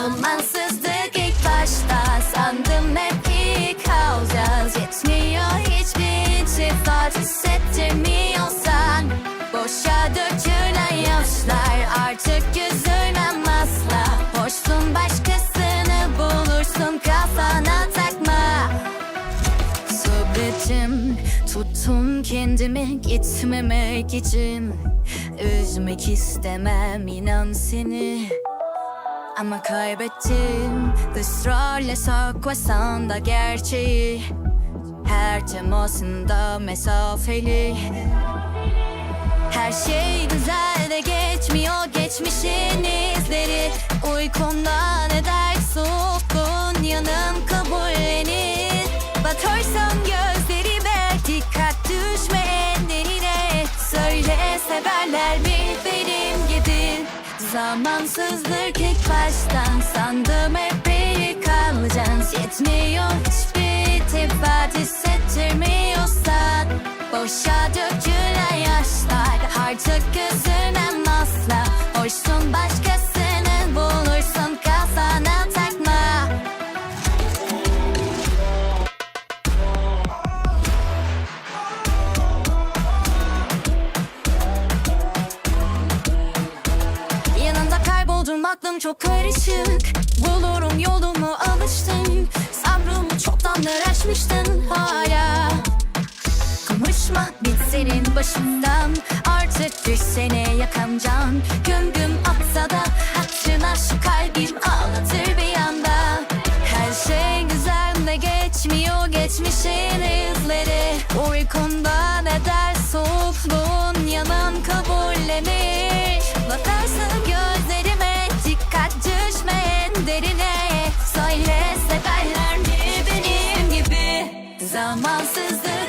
Zamansızlık ilk başta. Sandım hep ilk kalacağız Yetmiyor hiçbir çift var hissettirmiyorsan Boşa dökülen yaşlar. Artık üzülmem asla Hoşsun başkasını bulursun kafana takma. Sabretim tuttum kendimi gitmemek için. Üzmek istemem inan seni. Ama kaybettim. Israrla saklasan da gerçeği. Her temasında mesafeli. Her şey güzel de geçmiyor geçmişin izleri. Uykumda ne ders soğukluğun yanım kabullenir Bakarsam gözleri gibi Zamansızlık ilk baştan. Sandım hep bir kalacağız. Yetmiyor hiçbir ittifat hissettirmiyorsan Boşa dökülen çok karışık. Bulurum yolumu alıştım. Sabrımı çoktandır aşmıştın hala. Git senin başından. Artık bir sene yakamcan Güm güm atsa da Hatırına şu kalbim ağlatır bir anda. Her şey güzel de geçmiyor geçmişin izleri Uykunda Zamansızlık